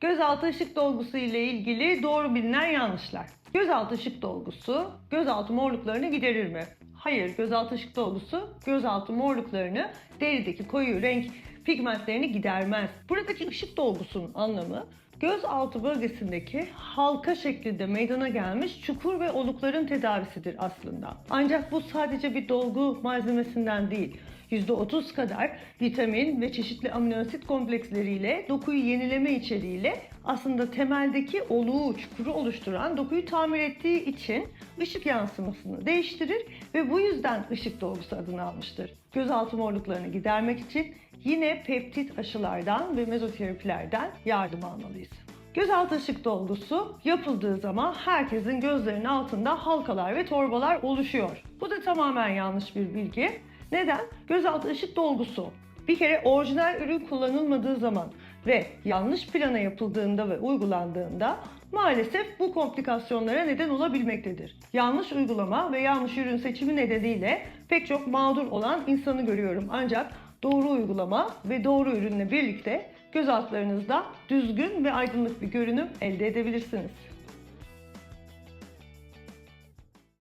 Gözaltı ışık dolgusu ile ilgili doğru bilinen yanlışlar. Gözaltı ışık dolgusu gözaltı morluklarını giderir mi? Hayır, gözaltı ışık dolgusu gözaltı morluklarını derideki koyu renk pigmentlerini gidermez. Buradaki ışık dolgusunun anlamı gözaltı bölgesindeki halka şeklinde meydana gelmiş çukur ve olukların tedavisidir aslında. Ancak bu sadece bir dolgu malzemesinden değil. %30 kadar vitamin ve çeşitli amino asit kompleksleriyle dokuyu yenileme içeriğiyle aslında temeldeki oluğu, çukuru oluşturan dokuyu tamir ettiği için ışık yansımasını değiştirir ve bu yüzden ışık dolgusu adını almıştır. Gözaltı morluklarını gidermek için yine peptit aşılardan ve mezoterapilerden yardım almalıyız. Gözaltı ışık dolgusu yapıldığı zaman herkesin gözlerinin altında halkalar ve torbalar oluşuyor. Bu da tamamen yanlış bir bilgi. Neden? Gözaltı ışık dolgusu bir kere orijinal ürün kullanılmadığı zaman ve yanlış plana yapıldığında ve uygulandığında maalesef bu komplikasyonlara neden olabilmektedir. Yanlış uygulama ve yanlış ürün seçimi nedeniyle pek çok mağdur olan insanı görüyorum. Ancak doğru uygulama ve doğru ürünle birlikte göz altlarınızda düzgün ve aydınlık bir görünüm elde edebilirsiniz.